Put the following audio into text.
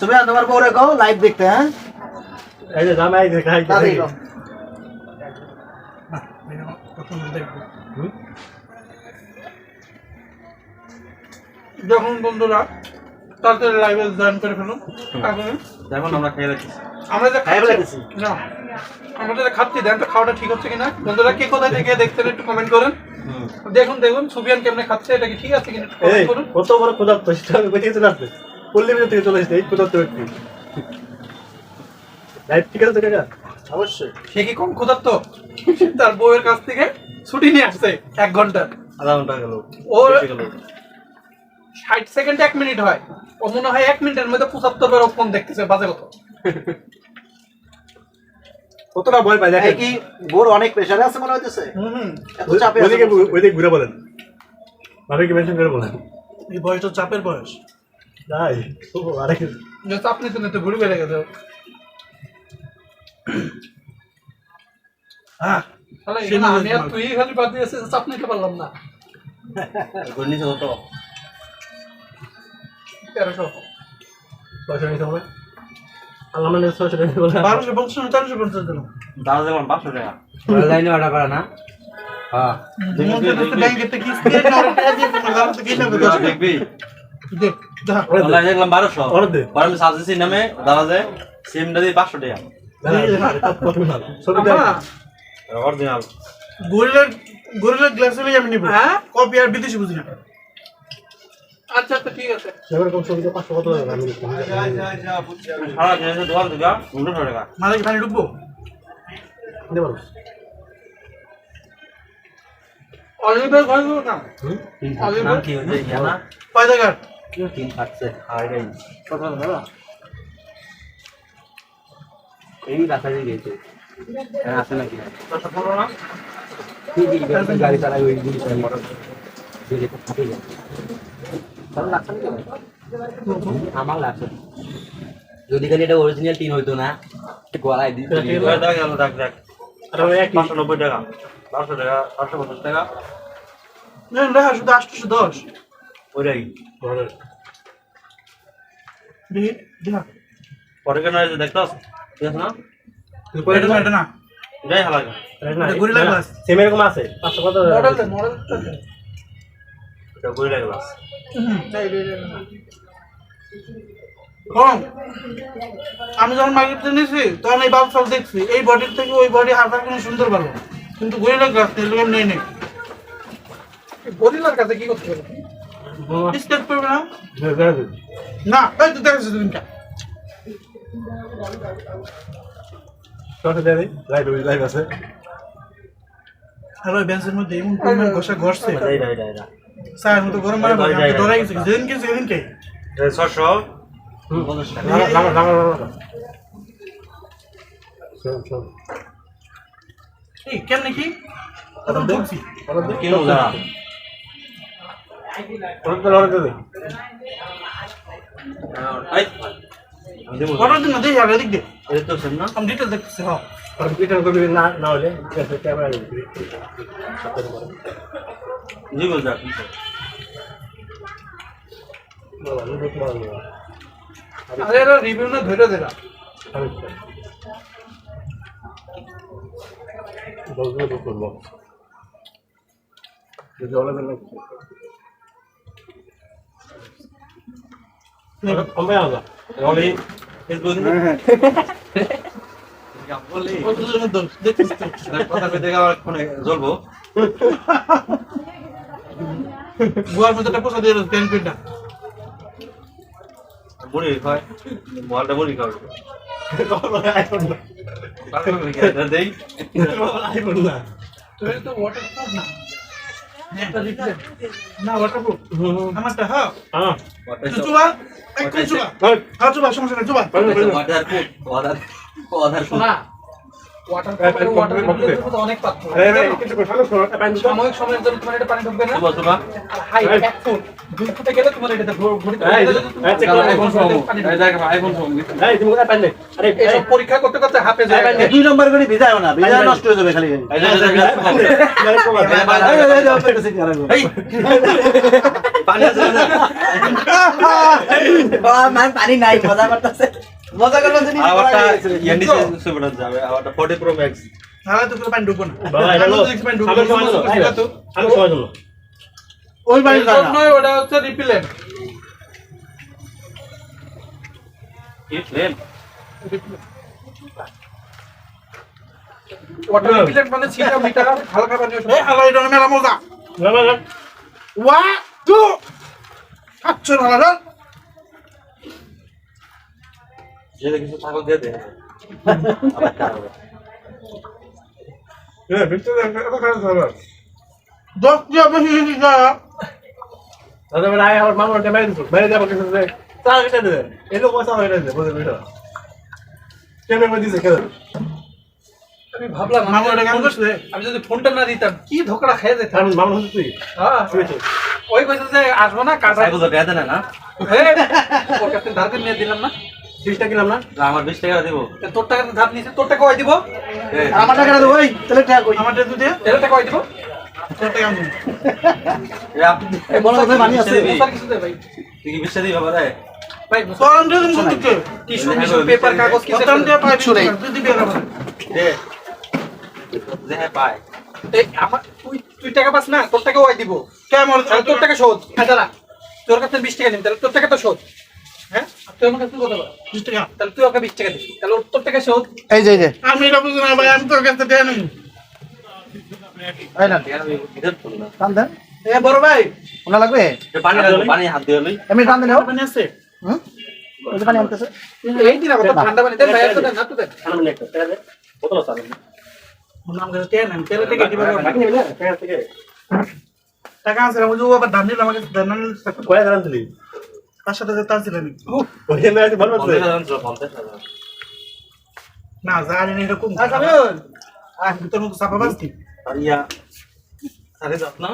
সুবিয়া তোমার বউরে কও লাইভ দেখতে হ্যাঁ? এই যে জামাই যে খাই তাড়াতাড়ি কও। যখন বন্ধুরা তাড়াতাড়ি লাইভে জয়েন করে ফেলুন এখন আমরা খেয়ে রাখছি আমরা যে খাই খাচ্ছি ফেলেছি। না আমরা যে খাচ্ছি দেন তো খাওয়াটা ঠিক হচ্ছে কিনা। বন্ধুরা কে কোথায় থেকে দেখছেন একটু কমেন্ট করেন। দেখুন দেখুন সুবিয়ান কেমনে খাচ্ছে এটা কি ঠিক আছে কিনা কমেন্ট করুন। কত বড় ক্ষুধার্ত সেটা আমি চলে আসবে পল্লী বিদ্যুৎ থেকে চলে আসছে এই ক্ষুধার্ত ব্যক্তি। লাইফ ঠিক আছে কাকা? অবশ্যই। সে কি কম ক্ষুধার্ত? তার বউয়ের কাছ থেকে ছুটি নিয়ে আসছে এক ঘণ্টা আধা ঘণ্টা গেল ওর ষাট সেকেন্ড এক মিনিট হয়। ও মনে হয় এক মিনিটের মধ্যে পঁচাত্তর বার ফোন দেখতেছে বাজে কত কতটা ভয় পাই এই দেখেন কি বউর অনেক প্রেশারে আছে মনে হইতেছে? হুম হুম। এত চাপে ওইদিকে ওইদিকে ঘুরে বলেন। ভাবে কি মেনশন করে বলেন। এই বয়সটা চাপের বয়স। তাই ও আরে কি? যে চাপ নিতে নিতে ঘুরে বেড়ে গেছে। হ্যাঁ আমি আর তুই খালি বাদ দিয়েছে চাপ পারলাম না। ঘূর্ণিঝড় হতো তেরোশো। পয়সা নিতে হবে। আল্লাহ মানে ছয়শো টাকা বলে। বারোশো পঞ্চাশ তেরোশো পঞ্চাশ দিলাম দাদা যেমন পাঁচশো টাকা। লাইনে অর্ডার করা না? হ্যাঁ। কিস্তি। দেখবি। দেখলাম বারোশো। অর্ডার দে। পরে আমি সাজেছি নামে দাদা যায় সিমটা দিয়ে পাঁচশো টাকা। ছবি দেখ আমা, অরিজিনাল গরিলার গরিলার গ্লাস হলেই আমি নিব। হ্যাঁ? কপি আর বিদেশি বুঝি না। আচ্ছা আচ্ছা ঠিক আছে। কত টাকা আমি সারা দিনে উনশো টাকা। মাঝে কি পানি ঢুকবো? নিতে পারো অলিভের ঘর না? নাম কি হচ্ছে? ইয়ানা পয়দা ঘাট। তিন খাচ্ছে আর এই এই রাস্তায় গেছে আসে নাকি দশটা পনেরো না গাড়ি চালাই ওই গুলি চালাই মোটর আমার লাগছে যদি খালি এটা অরিজিনাল টিন হইতো না গলায় দিত পাঁচশো নব্বই টাকা পাঁচশো টাকা পাঁচশো পঞ্চাশ টাকা না দেখা শুধু আটশো দশ ওইটাই দেখা পরে কেন দেখতাস ঠিক আছে না? এটা না। এটা না এটাই হালাকা এটা গরিলা গ্লাস। সেম এরকম আছে। পাঁচশো কত? টাকা মডেল মডেল এটা গরিলা গ্লাস কম। আমি যখন মার্কেট থেকে নিয়েছি তখন এই বাল্ব সব দেখছি এই বডির থেকে ওই বডি হালকা কোনো সুন্দর ভালো কিন্তু গরিলা গ্লাস নেই নেই। নেই গরিলার কাছে কি করতে হবে? স্কেচ করবে না না এই তো দেখেছি তুমিটা ছশো টাকা দিই লাইভ লাইভ আছে. হ্যালো বেঞ্চের মধ্যে এমন পরিমাণ ঘষা ঘষছে স্যার মতো গরম মানে ডরাই গেছে যেদিন গেছে সেদিনকে ছশো কেমনে কি অর্ডার আর হ্যাঁ রিভিউ না ধরে দেরা আমি করব যদি অর্ডার দেন কমবে আলাদা রলি ফেসবুক বলি কতজনের মধ্যে দেখতেছি তো। কথা কইতে গেলে আমার ফোনে জ্বলবো গুয়ার মধ্যে একটা পোষা দিয়ে প্যান প্যান্টটা মুড়ি খায় মোবাইলটা মুড়ি খাওয়া আইফোন না। দেই আইফোন না। তুই তো ওয়াটারপ্রুফ না। না ওয়াটারপ্রুফ আমারটা হ্যাঁ। হ্যাঁ। চুবা? একটু চুবা? হ্যাঁ চুবা সমস্যা নেই চুবা। ওয়াটার ওয়াটার ওয়াটার শোনা ওয়াটার ওয়াটার অনেক সাময়িক সময়ের জন্য তোমার এটা পানি ঢুকবে না হাই এক ফুট দুই ফুটে গেলে তোমার এটাতে পরীক্ষা করতে করতে হাফে যায় এই দুই নম্বর করে ভিজায় না ভিজায় নষ্ট হয়ে যাবে খালি পানি নাই মজা করতেছে মজা আমারটা পড়া গেছে। ইয়ার সুবিধা যাবে, আমারটা 40 Pro Max। তাহলে তো পানি ঢুকবো না। বাবা, এটা তো। আমি? ওই না ওটা হচ্ছে রিপিলেন্ট কি ওয়াটার রিপিলেন্ট মানে ছিটা মিটার হালকা পানি ওঠে। এই আলো এটা মেলা মজা। ওয়া টু আচ্ছা না যদি কিছু থাকো দিয়ে দে। আবার খাব। দশ দিয়ে বেশি বেশি যা আমি ভাবলাম যদি- করছে আমি যদি ফোনটা না দিতাম কি ধোকড়া খেয়ে যেতাম? হ্যাঁ। ওই কইছে যে আসব না কাজ না, না? ওর কাছে ধার করে নিয়ে দিলাম না? না, আমার 20 টাকা দিব। তোর টাকা ধার নিয়েছে তোর টাকা ওই দিব? আমার টাকাটা দেবো ওই তাহলে টাকা কই? আমার টাকা দিয়ে টাকা দিব? তুই টাকা পাস না তোর টাকা দিব। কেমন? তোর টাকা শোধ। হ্যাঁ তোর কাছে বিশ টাকা নিবি তাহলে তোর টাকা তো শোধ। তুই আমার কাছে কত বল। বিশ টাকা। তাহলে তুই ওকে বিশ টাকা দিবি তাহলে ওর টাকা শোধ। এই যে এই যে। আমি এটা বুঝি না ভাই আমি তোর কাছে দেয়া নেই। এই না। ঠিক আছে, আমি ভিতর তুল না। টান দেন। এ বড় ভাই। ওনা লাগবে? পানি পানি হাত দিয়ে লই। এমনি টান দেন পানি আছে। হুম? ওই যে পানি আনতেছে। এই দিন আবার ঠান্ডা পানি। দেন ভাই আর তো দেন। না তো দেন ওর নাম কাছে টেন আমি তেলে থেকে দিবে টাকা আছে আমি যে ও আবার ধান দিল আমাকে ধান নিল তার সাথে যে তার ছিলেন নি। জানি না এরকম আর ভিতর মতো চাপা বাজতি আর ইয়া, আরে না?